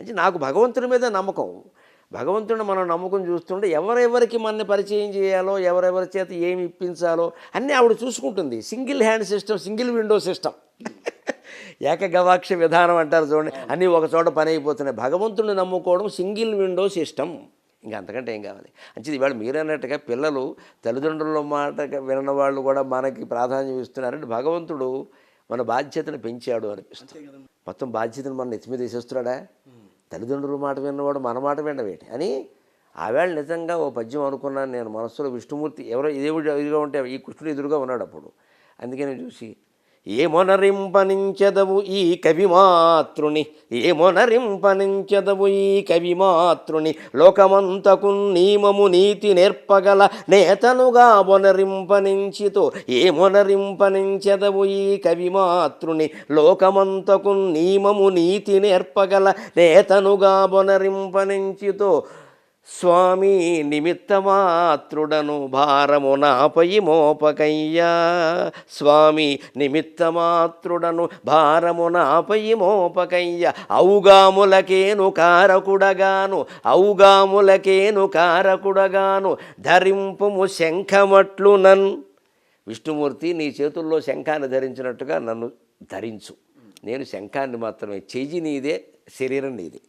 అంటే నాకు భగవంతుడి మీద నమ్మకం. భగవంతుడిని మనం నమ్మకం చూస్తుంటే ఎవరెవరికి మనని పరిచయం చేయాలో ఎవరెవరి చేత ఏమి ఇప్పించాలో అన్నీ ఆవిడ చూసుకుంటుంది. Single hand system single window system ఏకగవాక్ష విధానం అంటారు చూడండి. అన్నీ ఒక చోట పని అయిపోతున్నాయి. భగవంతుడిని నమ్ముకోవడం సింగిల్ విండో సిస్టమ్ ఇంకా అంతకంటే ఏం కావాలి? అంటే ఇవాళ మీరన్నట్టుగా పిల్లలు తల్లిదండ్రుల మాట వినని వాళ్ళు కూడా మనకి ప్రాధాన్యం ఇస్తున్నారంటే భగవంతుడు మన బాధ్యతను పెంచాడు అనిపిస్తుంది. మొత్తం బాధ్యతను మన నెత్తి మీద వేసేస్తున్నాడా? తల్లిదండ్రుల మాట విన్నవాడు మన మాట వినవేటి? అని ఆవేళ నిజంగా ఓ పద్యం అనుకున్నాను నేను. మనస్సులో విష్ణుమూర్తి ఎవరో దేవుడు ఎదురుగా ఉంటే ఈ కృష్ణుడు ఎదురుగా ఉన్నాడు అప్పుడు. అందుకే నేను చూసి ఏమొనరింపనించదవు ఈ కవిమాతృని? ఏమొనరింపనించదవు ఈ కవిమాతృని? లోకమంతకు నీమము నీతి నేర్పగల నేతనుగా వనరింపనించితో ఏమొనరింపనించదవు ఈ కవిమాతృని? లోకమంతకు నీమము నీతి నేర్పగల నేతనుగా వనరింపనించితో స్వామి నిమిత్తమాత్రుడను భారము నాపై మోపకయ్యా. స్వామి నిమిత్తమాత్రుడను భారము నాపై మోపకయ్య. ఔగాములకేను కారకుడగాను ఔగాములకేను కారకుడగాను ధరింపుము శంఖమట్లు నన్ విష్ణుమూర్తి నీ చేతుల్లో శంఖాన్ని ధరించినట్టుగా నన్ను ధరించు. నేను శంఖాన్ని మాత్రమే చెయ్యి నీదే శరీరం నీదే.